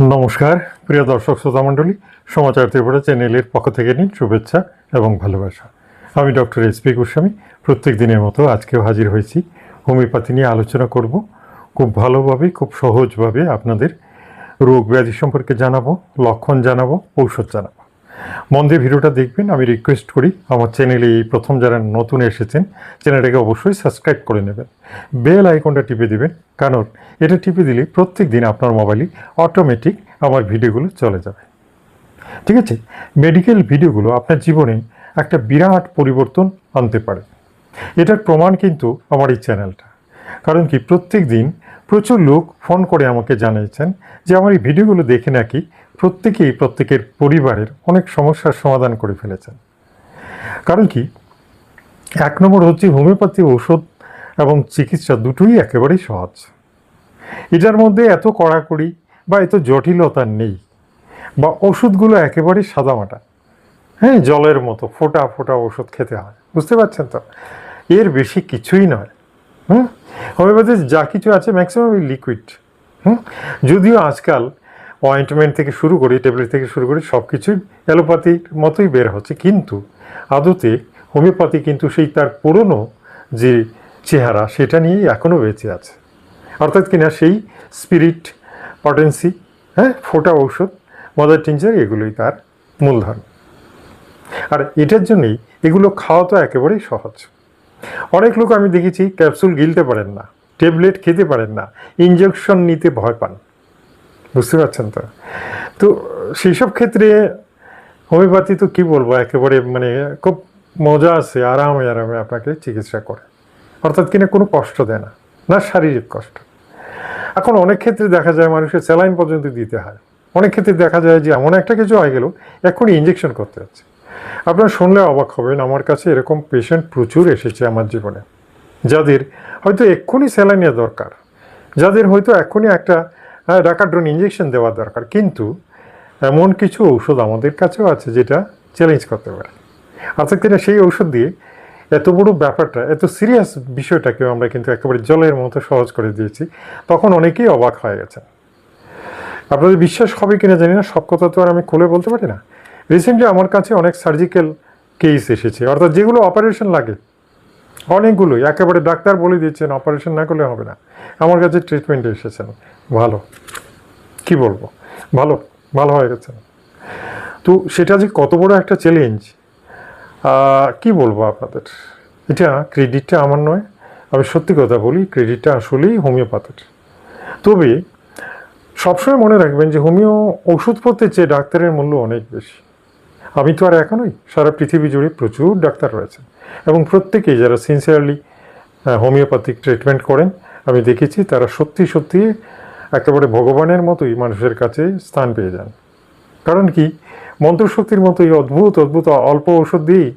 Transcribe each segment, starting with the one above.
নমস্কার, প্রিয় দর্শক শ্রোতা মণ্ডলী, সমাচার ত্রিপুরা চ্যানেলের পক্ষ থেকে নিন শুভেচ্ছা এবং ভালোবাসা। আমি ডক্টর এস পি গোস্বামী, প্রত্যেক দিনের মতো আজকেও হাজির হয়েছি। হোমিওপ্যাথি নিয়ে আলোচনা করব। খুব ভালোভাবে, খুব সহজভাবে আপনাদের রোগ ব্যাধি সম্পর্কে জানাব, লক্ষণ জানাব, ঔষধ জানাব। মন দিয়ে ভিডিওটা দেখবেন। আমি রিকোয়েস্ট করি, আমার চ্যানেলে এই প্রথম যারা নতুন এসেছেন চ্যানেলটাকে অবশ্যই সাবস্ক্রাইব করে নেবেন। বেল আইকনটা টিপে দিবেন, কারণ এটা টিপে দিলে প্রত্যেক দিন আপনার মোবাইলে অটোমেটিক আমার ভিডিওগুলো চলে যাবে। ঠিক আছে? মেডিকেল ভিডিওগুলো আপনার জীবনে একটা বিরাট পরিবর্তন আনতে পারে। এটার প্রমাণ কিন্তু আমার এই চ্যানেলটা কারণ কি? প্রত্যেক দিন প্রচুর লোক ফোন করে আমাকে জানিয়েছেন যে, আমার এই ভিডিওগুলো দেখে নাকি প্রত্যেকেই প্রত্যেকের পরিবারের অনেক সমস্যার সমাধান করে ফেলেছেন। কারণ কি? এক নম্বর হচ্ছে হোমিওপ্যাথি ঔষধ এবং চিকিৎসা দুটোই একেবারেই সহজ। এটার মধ্যে এত কড়াকড়ি বা এত জটিলতা নেই বা ওষুধগুলো একেবারেই সাদামাটা। হ্যাঁ জলের মতো ফোটা ফোটা ওষুধ খেতে হয়, বুঝতে পারছেন তো? এর বেশি কিছুই নয়। হুম? হোমিওপ্যাথি যা কিছু আছে ম্যাক্সিমাম লিকুইড হুম? যদিও আজকাল অয়েন্টমেন্ট থেকে শুরু করি ট্যাবলেট থেকে শুরু করি সব কিছুই অ্যালোপ্যাথির মতোই বের হচ্ছে। কিন্তু আদতে হোমিওপ্যাথি কিন্তু সেই তার পুরনো যে চেহারা, সেটা নিয়েই এখনও বেঁচে আছে। অর্থাৎ কিনা সেই স্পিরিট পটেন্সি হ্যাঁ ফোটা ঔষধ মদার টিঞ্চার এগুলোই তার মূলধন। আর এটার জন্যই এগুলো খাওয়া তো একেবারেই সহজ। অনেক লোক আমি দেখেছি ক্যাপসুল গিলতে পারেন না ট্যাবলেট খেতে পারেন না ইঞ্জেকশন নিতে ভয় পান। বুঝতে পারছেন তো? তো সেই সব ক্ষেত্রে হোমিওপ্যাথি তো কী বলব? একেবারে মানে খুব মজা আছে, আরামে আরামে আপনাকে চিকিৎসা করে। অর্থাৎ কিনা কোনো কষ্ট দেয় না না শারীরিক কষ্ট। এখন অনেক ক্ষেত্রে দেখা যায় মানুষের স্যালাইন পর্যন্ত দিতে হয়। অনেক ক্ষেত্রে দেখা যায় যে এমন একটা কিছু হয়ে গেল, এখনই ইঞ্জেকশন করতে হচ্ছে। আপনারা শুনলে অবাক হবেন, আমার কাছে এরকম পেশেন্ট প্রচুর এসেছে আমার জীবনে, যাদের হয়তো এক্ষুনি স্যালাইনের দরকার, যাদের হয়তো এক্ষুনি একটা ডাকাড্রন ইঞ্জেকশন দেওয়া দরকার। কিন্তু এমন কিছু ঔষধ আমাদের কাছেও আছে যেটা চ্যালেঞ্জ করতে পারে। অর্থাৎ কিনা সেই ঔষধ দিয়ে এত বড় ব্যাপারটা, এত সিরিয়াস বিষয়টাকেও আমরা কিন্তু একেবারে জলের মতো সহজ করে দিয়েছি। তখন অনেকেই অবাক হয়ে গেছেন। আপনাদের বিশ্বাস হবে কিনা জানি না, সব কথা তো আর আমি খুলে বলতে পারি না। রিসেন্টলি আমার কাছে অনেক সার্জিক্যাল কেস এসেছে। অর্থাৎ যেগুলো অপারেশন লাগে অনেকগুলোই, একেবারে ডাক্তার বলে দিচ্ছেন অপারেশন না করলে হবে না। আমার কাছে ট্রিটমেন্টে এসেছেন। ভালো। কি বলব? ভালো ভালো হয়ে গেছেন। তো সেটা যে কত বড় একটা চ্যালেঞ্জ কি বলব আপনাদের? এটা ক্রেডিটটা আমার নয়। আমি সত্যি কথা বলি ক্রেডিটটা আসলেই হোমিওপ্যাথের। তবে সবসময় মনে রাখবেন যে হোমিও ওষুধপত্রের চেয়ে ডাক্তারের মূল্য অনেক বেশি। আমি তো আর একা নই, সারা পৃথিবী জুড়ে প্রচুর ডাক্তার রয়েছেন। এবং প্রত্যেকেই যারা সিনসিয়ারলি হোমিওপ্যাথিক ট্রিটমেন্ট করেন, আমি দেখেছি তারা সত্যি সত্যি একেবারে ভগবানের মতোই মানুষের কাছে স্থান পেয়ে যান। কারণ কি? মন্ত্রশক্তির মতোই অদ্ভুত অদ্ভুত অল্প ওষুধ দিয়েই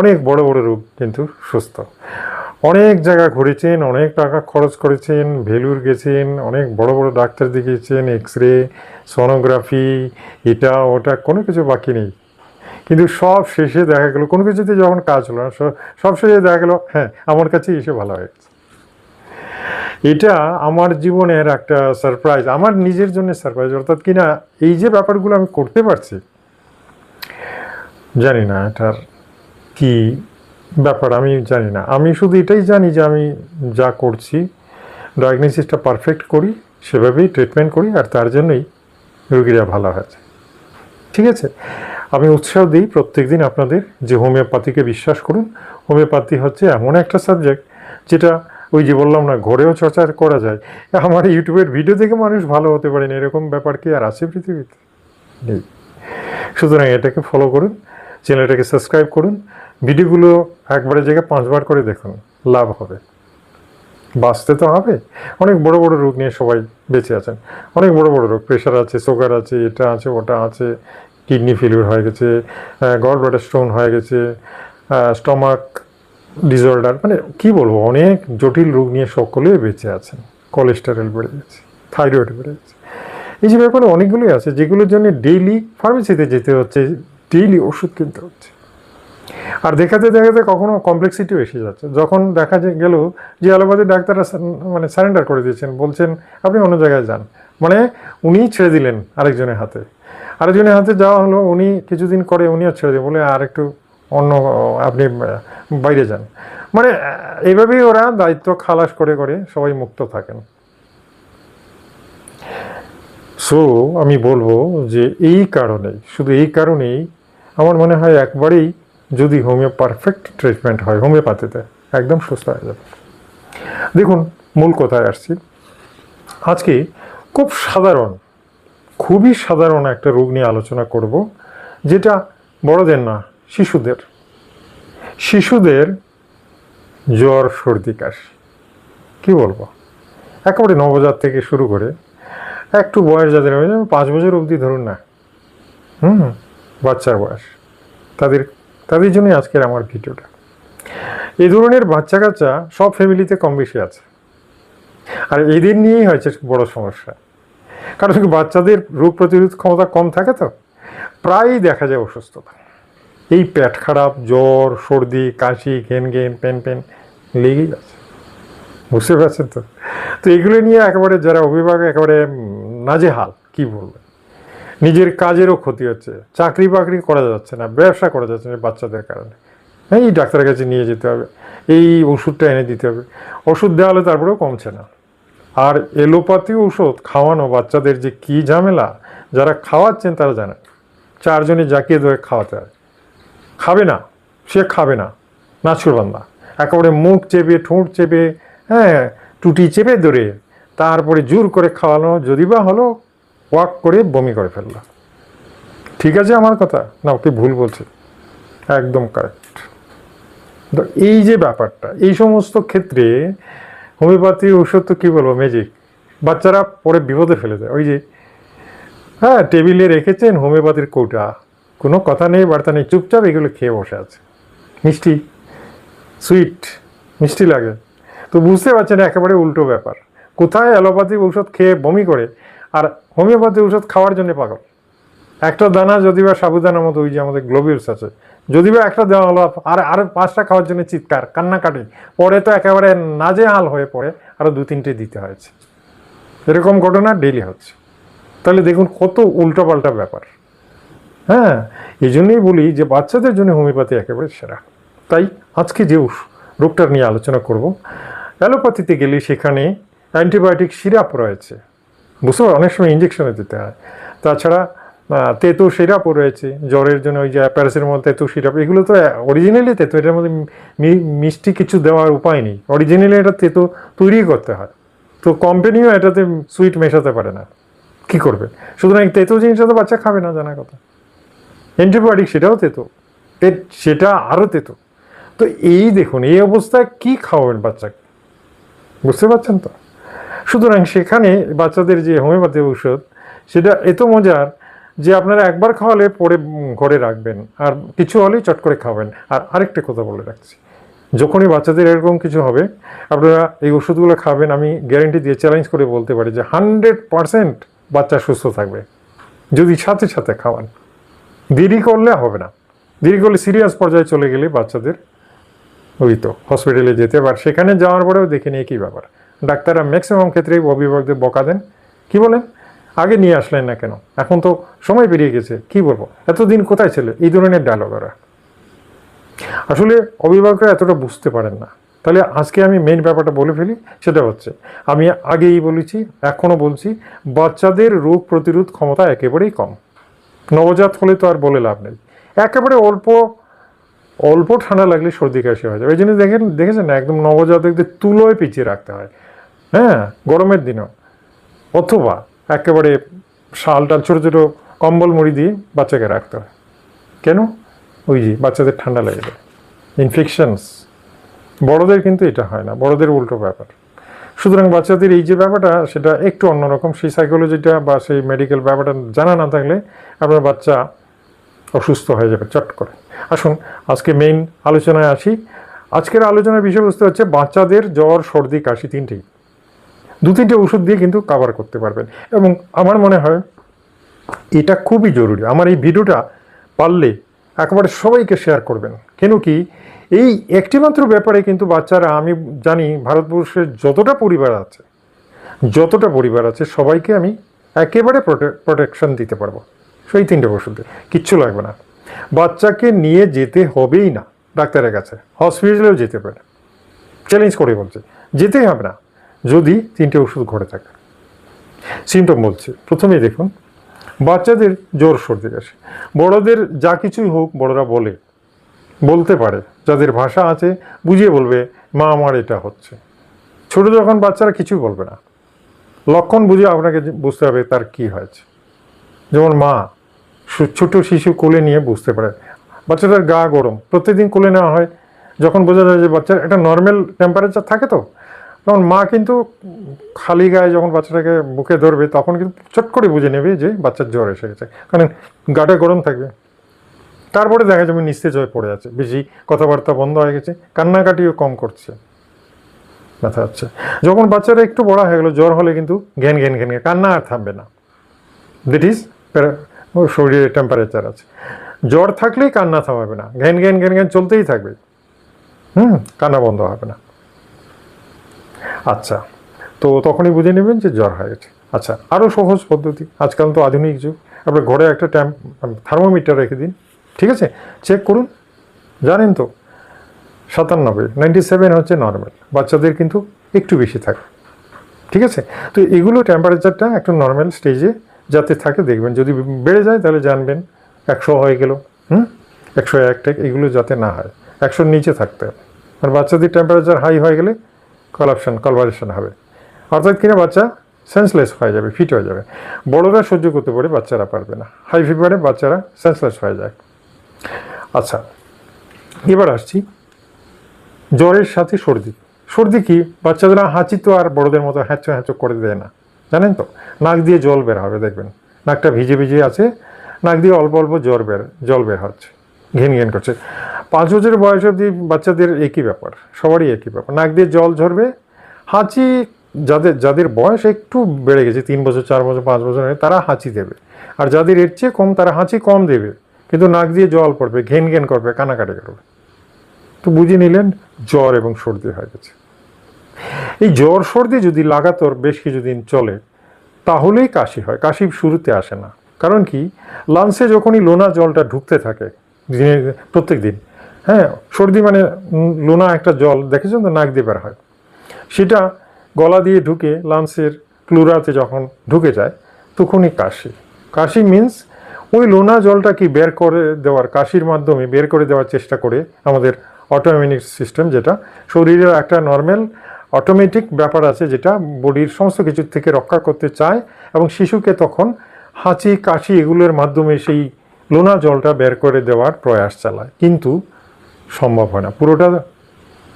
অনেক বড় বড় রোগ কিন্তু সুস্থ। অনেক জায়গা ঘুরেছেন, অনেক টাকা খরচ করেছেন, ভেলুর গেছেন, অনেক বড় বড় ডাক্তার দেখিয়েছেন এক্স রে সোনোগ্রাফি এটা, ওটা, কোনো কিছু বাকি নেই। কিন্তু সব শেষে দেখা গেলো, কোনো কিছুতে যখন কাজ হলো না সব- শেষে দেখা গেলো হ্যাঁ আমার কাছে এসে ভালো হয়ে গেছে। এটা আমার জীবনের একটা সারপ্রাইজ আমার নিজের জন্য সারপ্রাইজ অর্থাৎ কিনা এই যে ব্যাপারগুলো আমি করতে পারছি, জানি না এটার কি ব্যাপার, আমি জানি না। আমি শুধু এটাই জানি যে আমি যা করছি ডায়াগনোসিসটা পারফেক্ট করি, সেভাবেই ট্রিটমেন্ট করি, আর তার জন্যই রুগীরা ভালো হয়েছে। ঠিক আছে? আমি উৎসাহ দিই প্রত্যেক দিন আপনাদের যে হোমিওপ্যাথিকে বিশ্বাস করুন। হোমিওপ্যাথি হচ্ছে এমন একটা সাবজেক্ট যেটা ওই যে বললাম না, ঘরেও চর্চা করা যায়। আমার ইউটিউবের ভিডিও দেখে মানুষ ভালো হতে পারেন এরকম ব্যাপার কি আর আছে পৃথিবীতে? নেই। সুতরাং এটাকে ফলো করুন, চ্যানেলটাকে সাবস্ক্রাইব করুন, ভিডিওগুলো একবারের জায়গায় পাঁচবার করে দেখুন, লাভ হবে। বাঁচতে তো হবে। অনেক বড় বড় রোগ নিয়ে সবাই বেঁচে আছেন। অনেক বড় বড় রোগ প্রেশার আছে সুগার আছে, এটা আছে, ওটা আছে কিডনি ফেলিউর হয়ে গেছে গড ব্লাডার স্টোন হয়ে গেছে স্টমাক ডিসঅর্ডার মানে কি বলব, অনেক জটিল রোগ নিয়ে সকলে বেঁচে আছেন। কোলেস্টেরল বেড়ে গেছে থাইরয়েড বেড়ে গেছে এই যে ব্যাপারে অনেকগুলোই আছে, যেগুলোর জন্য ডেইলি ফার্মেসিতে যেতে হচ্ছে ডেইলি ওষুধ কিনতে হচ্ছে। আর দেখাতে দেখাতে কখনো কমপ্লেক্সিটিও এসে যাচ্ছে। যখন দেখা গেল যে অ্যালোপ্যাথি ডাক্তাররা মানে সারেন্ডার করে দিয়েছেন, বলছেন, আপনি অন্য জায়গায় যান। মানে উনি ছেড়ে দিলেন আরেকজনের হাতে। আরেকজনের হাতে যাওয়া হলো, উনি কিছুদিন করে উনিও ছেড়ে দিয়ে। বলে, আর একটু অন্য আপনি বাইরে যান। মানে এইভাবেই ওরা দায়িত্ব খালাস করে করে সবাই মুক্ত থাকেন। সো আমি বলব যে, এই কারণেই, শুধু এই কারণেই আমার মনে হয় একবারেই যদি হোমিও পারফেক্ট ট্রিটমেন্ট হয়, হোমিওপ্যাথিতে, একদম সুস্থ হয়ে যাবে। দেখুন, মূল কথায় আসছি। আজকে খুব সাধারণ খুবই সাধারণ একটা রোগ নিয়ে আলোচনা করব, যেটা বড়দের না, শিশুদের। শিশুদের জ্বর, সর্দি, কাশি। কী বলব? একেবারে নবজাত থেকে শুরু করে, একটু বয়স যাদের হয় যেমন পাঁচ বছর অবধি ধরুন না। হুম, বাচ্চার বয়স। তাদের তাদের জন্যই আজকের আমার ভিডিওটা। এই ধরনের বাচ্চা কাচ্চা সব ফ্যামিলিতে কম বেশি আছে। আর এদের নিয়েই হয়েছে বড় সমস্যা। কারণ বাচ্চাদের রোগ প্রতিরোধ ক্ষমতা কম থাকে তো, প্রায়ই দেখা যায় অসুস্থতা। এই পেট খারাপ, জ্বর, সর্দি, কাশি, ঘেন ঘেন, পেন পেন, লেগেই আছে। বুঝতে পারছেন তো? তো এগুলো নিয়ে একেবারে যারা অভিভাবক, একেবারে নাজেহাল, কি বলবে? নিজের কাজেরও ক্ষতি হচ্ছে, চাকরি বাকরি করা যাচ্ছে না, ব্যবসা করা যাচ্ছে না বাচ্চাদের কারণে। এই ডাক্তারের কাছে নিয়ে যেতে হবে, এই ওষুধটা এনে দিতে হবে। ওষুধ দেওয়া হলে তারপরেও কমছে না। আর এলোপাতি ওষুধ খাওয়ানো বাচ্চাদের যে কী ঝামেলা, যারা খাওয়াচ্ছেন তারা জানেন চারজনে জাকিয়ে ধরে খাওয়াতে হয়। খাবে না, সে খাবে না নাচুরবান্দা একেবারে মুখ চেপে, ঠোঁট চেপে হ্যাঁ টুটি চেপে ধরে তারপরে জোর করে খাওয়ানো, যদি বা হলো, ওয়াক করে বমি করে ফেলল। ঠিক আছে আমার কথা? না, ওকে ভুল বলছে। একদম কারেক্ট এই যে ব্যাপারটা, এই সমস্ত ক্ষেত্রে হোমিওপ্যাথি ওষুধ তো কী বলব ম্যাজিক বাচ্চারা পরে বিপদে ফেলে দেয় ওই যে হ্যাঁ টেবিলে রেখেছেন হোমিওপ্যাথির কৌটা। কোনো কথা নেই, বার্তা নেই, চুপচাপ এগুলো খেয়ে বসে আছে। মিষ্টি সুইট মিষ্টি লাগে। তো বুঝতে পারছেন, একেবারে উল্টো ব্যাপার। কোথায় অ্যালোপ্যাথি ঔষধ খেয়ে বমি করে, আর হোমিওপ্যাথি ঔষধ খাওয়ার জন্য পাগল? একটা দানা যদি বা সাবুদানার মতো ওই যে আমাদের গ্লোবিউলস আছে যদি বা একটা দেওয়া হলো, আর আর পাঁচটা খাওয়ার জন্য চিৎকার, কান্নাকাটি, পরে তো একেবারে নাজে নাজেহাল হয়ে পড়ে আরও দু তিনটে দিতে হয়েছে। এরকম ঘটনা ডেলি হচ্ছে। তাহলে দেখুন কত উল্টোপাল্টা ব্যাপার। হ্যাঁ এই জন্যই বলি যে বাচ্চাদের জন্য হোমিওপ্যাথি একেবারে সেরা। তাই আজকে যে রোগটার নিয়ে আলোচনা করব, অ্যালোপ্যাথিতে গেলে সেখানে অ্যান্টিবায়োটিক সিরাপ রয়েছে। বুঝতে অনেক সময় ইঞ্জেকশনে দিতে হয়। তাছাড়া তেতো সিরাপও রয়েছে। জ্বরের জন্য ওই যে প্যারাসিটামল তেতো সিরাপ, এগুলো তো অরিজিনালি তেতো এটার মধ্যে মিষ্টি কিছু দেওয়ার উপায় নেই। অরিজিনালি এটা তেতো তৈরি করতে হয়। তো কোম্পানিও এটাতে সুইট মেশাতে পারে না। কি করবে? সুতরাং তেতো জিনিসটা তো বাচ্চা খাবে না, জানা কথা। অ্যান্টিবায়োটিক সেটাও তেতো সেটা আরও তেতো তো এই দেখুন, এই অবস্থায় কি খাওয়াবেন বাচ্চাকে বুঝতে পারছেন তো? সুতরাং সেখানে বাচ্চাদের যে হোমিওপ্যাথি ঔষধ, সেটা এত মজার যে আপনারা একবার খাওয়ালে পরে ঘরে রাখবেন। আর কিছু হলেই চট করে খাবেন। আর আরেকটা কথা বলে রাখছি। যখনই বাচ্চাদের এরকম কিছু হবে, আপনারা এই ওষুধগুলো খাবেন, আমি গ্যারেন্টি দিয়ে চ্যালেঞ্জ করে বলতে পারি যে হান্ড্রেড পারসেন্ট বাচ্চা সুস্থ থাকবে। যদি সাথে সাথে খাওয়ান। দেরি করলে হবে না। দেরি করলে সিরিয়াস পর্যায়ে চলে গেলে বাচ্চাদের ওই তো হসপিটালে যেতে পার সেখানে যাওয়ার পরেও দেখে নিয়ে কী ব্যাপার। ডাক্তাররা ম্যাক্সিমাম ক্ষেত্রেই অভিভাবকদের বকা দেন। কি বলেন? আগে নিয়ে আসলেন না কেন? এখন তো সময় পেরিয়ে গেছে, কি বলব? এতদিন কোথায় ছিল এই ধরনের ডায়লগ ওরা? আসলে অভিভাবকরা এতটা বুঝতে পারেন না। তাহলে আজকে আমি মেন ব্যাপারটা বলে ফেলি, সেটা হচ্ছে, আমি আগেই বলেছি, এখনও বলছি, বাচ্চাদের রোগ প্রতিরোধ ক্ষমতা একেবারেই কম। নবজাত হলে তো আর বলে লাভ নেই। একেবারে অল্প অল্প ঠান্ডা লাগলে সর্দি কাশি হয়ে যাবে। এই জন্য দেখেন, দেখেছেন না? একদম নবজাতকদের তুলোয় পিছিয়ে রাখতে হয়। হ্যাঁ গরমের দিনেও। অথবা একেবারে শাল টাল ছোটো ছোটো কম্বল মুড়ি দিয়ে বাচ্চাকে রাখতে হয়। কেন? ওই যে বাচ্চাদের ঠান্ডা লেগে যায়। ইনফেকশনস বড়দের কিন্তু এটা হয় না, বড়দের উল্টো ব্যাপার। সুতরাং বাচ্চাদের এই যে ব্যাপারটা, সেটা একটু অন্যরকম সেই সাইকোলজিটা বা সেই মেডিকেল ব্যাপারটা জানা না থাকলে আপনার বাচ্চা অসুস্থ হয়ে যাবে চট করে। আসুন, আজকে মেইন আলোচনায় আসি। আজকের আলোচনার বিষয়বস্তু হচ্ছে বাচ্চাদের জ্বর, সর্দি, কাশি তিনটেই। দু তিনটে ওষুধ দিয়ে কিন্তু কাভার করতে পারবেন। এবং আমার মনে হয় এটা খুবই জরুরি। আমার এই ভিডিওটা পারলে একেবারে সবাইকে শেয়ার করবেন। কেন কি এই একটিমাত্র ব্যাপারে কিন্তু বাচ্চারা, আমি জানি ভারতবর্ষের যতটা পরিবার আছে, যতটা পরিবার আছে, সবাইকে আমি একেবারে প্রোটেকশন দিতে পারব। সেই তিনটে ওষুধ কিচ্ছু লাগবে না। বাচ্চাকে নিয়ে যেতে হবেই না। ডাক্তারের কাছে। হসপিটালেও যেতে পারে চ্যালেঞ্জ করে বলছে। যেতেই হবে না। যদি তিনটে ওষুধ ঘরে থাকে। সিমটম বলছি। প্রথমেই দেখুন, বাচ্চাদের জ্বর সর্দি কাশি। বড়দের যা কিছুই হোক বড়রা বলে, বলতে পারে, যাদের ভাষা আছে বুঝিয়ে বলবে, মা, আমার এটা হচ্ছে। ছোট যখন বাচ্চারা কিছুই বলবে না। লক্ষণ বুঝে আপনাকে বুঝতে হবে তার কি হয়েছে। যেমন মা ছোট শিশু কোলে নিয়ে বুঝতে পারে। বাচ্চাটার গা গরম প্রত্যেকদিন কোলে নেওয়া হয়। যখন বোঝা যায় যে বাচ্চার একটা নর্মাল টেম্পারেচার থাকে তো তখন মা কিন্তু খালি গায়ে যখন বাচ্চাটাকে বুকে ধরবে, তখন কিন্তু চট করে বুঝে নেবে যে বাচ্চার জ্বর এসে গেছে। কারণ গাটা গরম থাকবে। তারপরে দেখা যাবে নিস্তেজ হয়ে পড়ে আছে। বেশি কথাবার্তা বন্ধ হয়ে গেছে। কান্নাকাটিও কম করছে। ব্যথা হচ্ছে। যখন বাচ্চারা একটু বড় হয়ে গেলো, জ্বর হলে কিন্তু ঘ্যান ঘ্যান ঘ্যান কান্না আর থামবে না। দ্যাট ইজ শরীরে টেম্পারেচার আছে। জ্বর থাকলেই কান্না থামাবে না। ঘ্যান ঘ্যান ঘ্যান ঘ্যান চলতেই থাকবে। হুম, কান্না বন্ধ হবে না। আচ্ছা তো তখনই বুঝে নেবেন যে জ্বর হয়ে গেছে আচ্ছা আরও সহজ পদ্ধতি, আজকাল তো আধুনিক যুগ। আপনার ঘরে একটা ট্যাম্প থার্মোমিটার রেখে দিন, ঠিক আছে? চেক করুন, জানেন তো, সাতানব্বই নাইনটি সেভেন হচ্ছে নর্মাল বাচ্চাদের কিন্তু একটু বেশি থাকে, ঠিক আছে? তো এগুলো টেম্পারেচারটা একটা নর্মাল স্টেজে যাতে থাকে, দেখবেন, যদি বেড়ে যায় তাহলে জানবেন, একশো হয়ে গেল, হুম? একশো একটা এগুলো যাতে না হয়, একশোর নিচে থাকতে হবে। আর বাচ্চাদের টেম্পারেচার হাই হয়ে গেলে কলাপশন, কলভারেশন হবে। অর্থাৎ কিনা বাচ্চা সেন্সলেস হয়ে যাবে ফিট হয়ে যাবে। বড়রা সহ্য করতে পারে, বাচ্চারা পারবে না। হাই ফিভারে বাচ্চারা সেন্সলেস হয়ে যায়। আচ্ছা এবার আসছি জ্বরের সাথে সর্দি। সর্দি কি? বাচ্চাদের হাঁচি তো আর বড়দের মতো হ্যাঁচো হ্যাঁচো করে দেয় না। জানেন তো? নাক দিয়ে জল বের হবে, দেখবেন। নাকটা ভিজে ভিজে আছে, নাক দিয়ে অল্প অল্প জ্বর বের, জল বের হচ্ছে, ঘেন ঘেন করছে। পাঁচ বছর বয়স অবধি বাচ্চাদের একই ব্যাপার, সবারই একই ব্যাপার। নাক দিয়ে জল ঝরবে, হাঁচি যাদের যাদের বয়স একটু বেড়ে গেছে, তিন বছর, চার বছর, পাঁচ বছর তারা হাঁচি দেবে। আর যাদের এর চেয়ে কম, তারা হাঁচি কম দেবে। কিন্তু নাক দিয়ে জল পড়বে, ঘেন ঘেন করবে, কানাকাটি করবে। তো বুঝে নিলেন, জ্বর এবং সর্দি হয়ে গেছে। এই জ্বর, সর্দি যদি লাগাতার বেশ কিছুদিন চলে, তাহলেই কাশি হয়। কাশি শুরুতে আসে না। কারণ কি? লাংসে যখনই লোনা জলটা ঢুকতে থাকে প্রত্যেক দিন হ্যাঁ সর্দি মানে লোনা একটা জল, দেখেছেন তো নাক দিয়ে বের হয়। সেটা গলা দিয়ে ঢুকে লাংসের প্লুরাতে যখন ঢুকে যায়, তখনই কাশি। কাশি মিন্স ওই লোনা জলটা কি বের করে দেওয়ার, কাশির মাধ্যমে বের করে দেওয়ার চেষ্টা করে আমাদের অটোমিনিক সিস্টেম যেটা শরীরের একটা নর্মাল অটোমেটিক ব্যাপার আছে যেটা বডির সমস্ত কিছু থেকে রক্ষা করতে চায় এবং শিশুকে তখন হাঁচি, কাশি এগুলোর মাধ্যমে সেই লোনা জলটা বের করে দেওয়ার প্রয়াস চালায়। কিন্তু সম্ভব হয় না। পুরোটা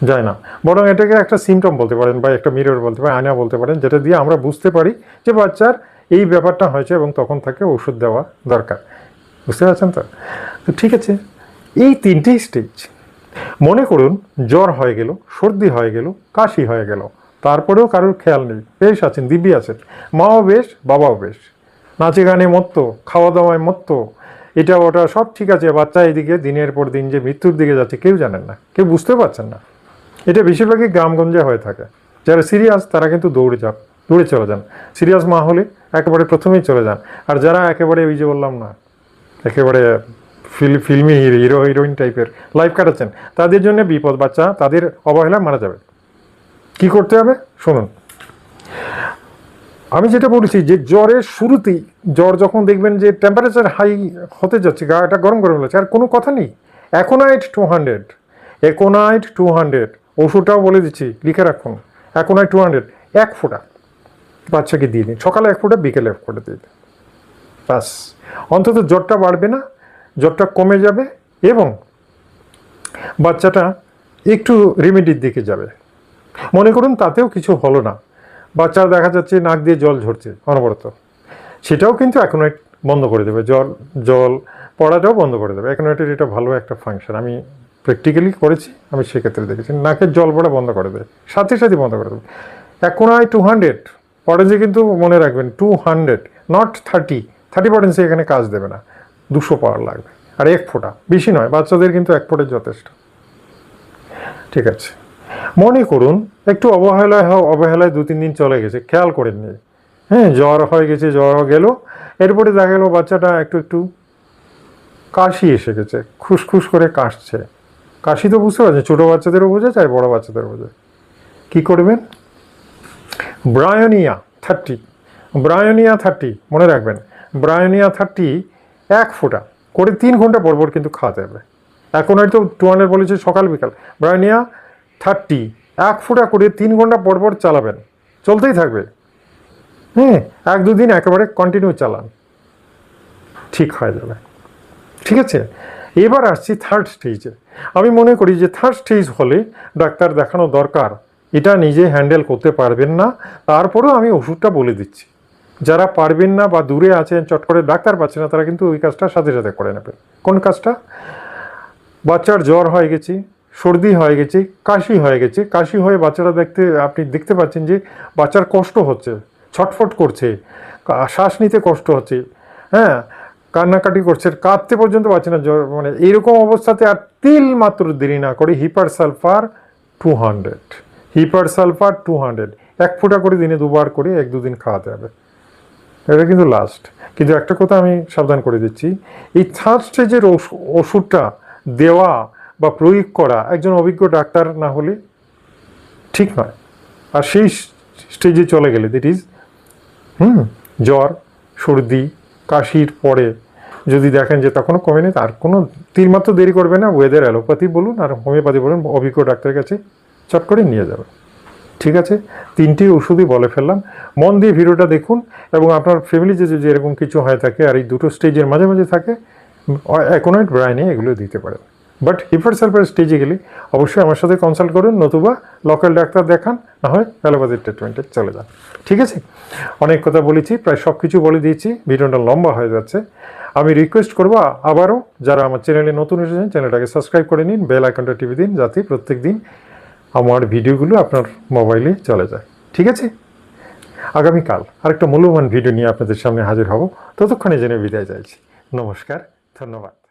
যায় না। বরং এটাকে একটা সিমটম বলতে পারেন বা একটা মিরর বলতে পারেন, আয়না বলতে পারেন, যেটা দিয়ে আমরা বুঝতে পারি যে বাচ্চার এই ব্যাপারটা হয়েছে এবং তখন তাকে ওষুধ দেওয়া দরকার। বুঝতে পারছেন তো? তো ঠিক আছে, এই তিনটি স্টেজ মনে করুন জ্বর হয়ে গেল, সর্দি হয়ে গেল, কাশি হয়ে গেল, তারপরেও কারোর খেয়াল নেই, বেশ আছেন, দিব্যি আছেন, মাও বেশ, বাবাও বেশ নাচে গানে মত্ত খাওয়া দাওয়ায় মত্ত এটা ওটা সব ঠিক আছে, বাচ্চা এদিকে দিনের পর দিন যে মৃত্যুর দিকে যাচ্ছে, কেউ জানেন না, কেউ বুঝতে পারছেন না। এটা বেশিরভাগই গ্রামগঞ্জে হয়ে থাকে। যারা সিরিয়াস, তারা কিন্তু দৌড়ে যান, দৌড়ে চলে যান। সিরিয়াস মা হলে একেবারে প্রথমেই চলে যান। আর যারা একেবারে ওই যে বললাম না, একেবারে ফিল, ফিল্মি হিরো হিরোইন টাইপের লাইফ কাটাচ্ছেন, তাদের জন্য বিপদ বাচ্চা, তাদের অবহেলা মারা যাবে। কি করতে হবে? শুনুন। আমি যেটা বলেছি যে জ্বরের শুরুতেই, জ্বর যখন দেখবেন যে টেম্পারেচার হাই হতে যাচ্ছে গাটা গরম গরম লাগছে, আর কোনো কথা নেই। Aconite two hundred aconite two hundred ওষুধটাও বলে দিচ্ছি, লিখে রাখুন, একোনাইট টু হান্ড্রেড এক ফোঁটা বাচ্চাকে দিয়ে দিন। সকালে এক ফোঁটা, বিকেলে এক ফোঁটা দিয়ে দিন। ব্যাস। অন্তত জ্বরটা বাড়বে না, জ্বরটা কমে যাবে এবং বাচ্চাটা একটু রেমেডির দিকে যাবে। মনে করুন তাতেও কিছু হলো না। বাচ্চার দেখা যাচ্ছে নাক দিয়ে জল ঝরছে, অনবরত। সেটাও কিন্তু অ্যাকোনাইট বন্ধ করে দেবে, জল জল পড়াটাও বন্ধ করে দেবে। অ্যাকোনাইটের এটা ভালো একটা ফাংশন আমি প্র্যাকটিক্যালি করেছি, আমি সেক্ষেত্রে দেখেছি। নাকের জল পড়া বন্ধ করে দেবে, সাথে সাথে বন্ধ করে দেবে। অ্যাকোনাই টু হান্ড্রেড পটেন্সি কিন্তু মনে রাখবেন two hundred not thirty thirty potency এখানে কাজ দেবে না, দুশো পাওয়ার লাগবে। আর এক ফোঁটা, বেশি নয়, বাচ্চাদের কিন্তু এক ফোঁটের যথেষ্ট। ঠিক আছে। মনে করুন, একটু অবহেলায় হয় অবহেলায় দু, তিন দিন চলে গেছে, খেয়াল করেননি হ্যাঁ জ্বর হয়ে গেছে, জ্বর গেল, এরপরে দেখা গেলো বাচ্চাটা একটু একটু কাশি এসে গেছে, খুসখুস করে কাশছে। কাশি তো বুঝতে পারছেন, ছোটো বাচ্চাদেরও বোঝা যায়, বড় বাচ্চাদেরও বোঝা কী করবেন? ব্রায়োনিয়া থার্টি ব্রায়োনিয়া থার্টি, মনে রাখবেন, ব্রায়োনিয়া থার্টি এক ফোঁটা, করে তিন ঘণ্টা পর পর কিন্তু খাওয়াতে হবে। এখন হয়তো টু হান্ড্রেড বলেছে সকাল বিকাল ব্রায়োনিয়া থার্টি, এক ফোঁটা করে তিন ঘণ্টা পর পর চালাবেন। চলতেই থাকবে। হ্যাঁ এক দুদিন একেবারে কন্টিনিউ চালান। ঠিক হয়ে যাবে। ঠিক আছে? এবার আসছি থার্ড স্টেজে আমি মনে করি যে থার্ড স্টেজ হলে ডাক্তার দেখানো দরকার। এটা নিজে হ্যান্ডেল করতে পারবেন না। তারপরেও আমি ওষুধটা বলে দিচ্ছি। যারা পারবেন না বা দূরে আছেন, চট করে ডাক্তার পাচ্ছে না, তারা কিন্তু ওই কাজটা সাথে সাথে করে নেবে। কোন কাজটা? বাচ্চার জ্বর হয়ে গেছে সর্দি হয়ে গেছে, কাশি হয়ে গেছে। কাশি হয়ে বাচ্চারা দেখতে, আপনি দেখতে পাচ্ছেন যে বাচ্চার কষ্ট হচ্ছে, ছটফট করছে শ্বাস নিতে কষ্ট হচ্ছে হ্যাঁ কান্নাকাটি করছে, কাঁদতে পর্যন্ত পারছে না মানে এইরকম অবস্থাতে আর তিল মাত্র দেরি না করে hepar sulphur two hundred, hepar sulphur two hundred, এক ফোঁটা করে দিনে দুবার করে এক দুদিন খাওয়াতে হবে। এটা কিন্তু লাস্ট কিন্তু একটা কথা আমি সাবধান করে দিচ্ছি, এই থার্ড স্টেজের ওষুধটা দেওয়া বা প্রয়োগ করা, একজন অভিজ্ঞ ডাক্তার না হলে ঠিক নয়। আর সেই স্টেজে চলে গেলে দ্যাট ইজ হুম, জ্বর, সর্দি, কাশির পরে যদি দেখেন যে তখনও কমেনি তার কোনো তিনমাত্র দেরি করবে না ওয়েদার অ্যালোপ্যাথি বলুন আর হোমিওপ্যাথি বলুন, অভিজ্ঞ ডাক্তারের কাছে চট করে নিয়ে যাবে। ঠিক আছে? তিনটি ওষুধই বলে ফেললাম। মন দিয়ে ভিডিওটা দেখুন এবং আপনার ফ্যামিলি যে যে এরকম কিছু হয়ে থাকে, আর এই দুটো স্টেজের মাঝে মাঝে থাকে অ্যাকোনাইট ব্রাইনে এগুলো দিতে পারেন। বাট হিপার সালফার স্টেজে গেলে অবশ্যই আমার সাথে কনসাল্ট করুন, নতুবা লোকাল ডাক্তার দেখান, না হয় অ্যালোপ্যাথির ট্রিটমেন্টে চলে যান। ঠিক আছে? অনেক কথা বলেছি, প্রায় সব কিছু বলে দিয়েছি, ভিডিওটা লম্বা হয়ে যাচ্ছে। আমি রিকোয়েস্ট করব আবারও যারা আমার চ্যানেলে নতুন এসেছেন চ্যানেলটাকে সাবস্ক্রাইব করে নিন বেল আইকনটা টিভি দিন, যাতে প্রত্যেক দিন আমার ভিডিওগুলো আপনার মোবাইলে চলে যায়। ঠিক আছে? আগামীকাল আরেকটা মূল্যবান ভিডিও নিয়ে আপনাদের সামনে হাজির হব। ততক্ষণে জেনে বিদায় চাইছি নমস্কার, ধন্যবাদ।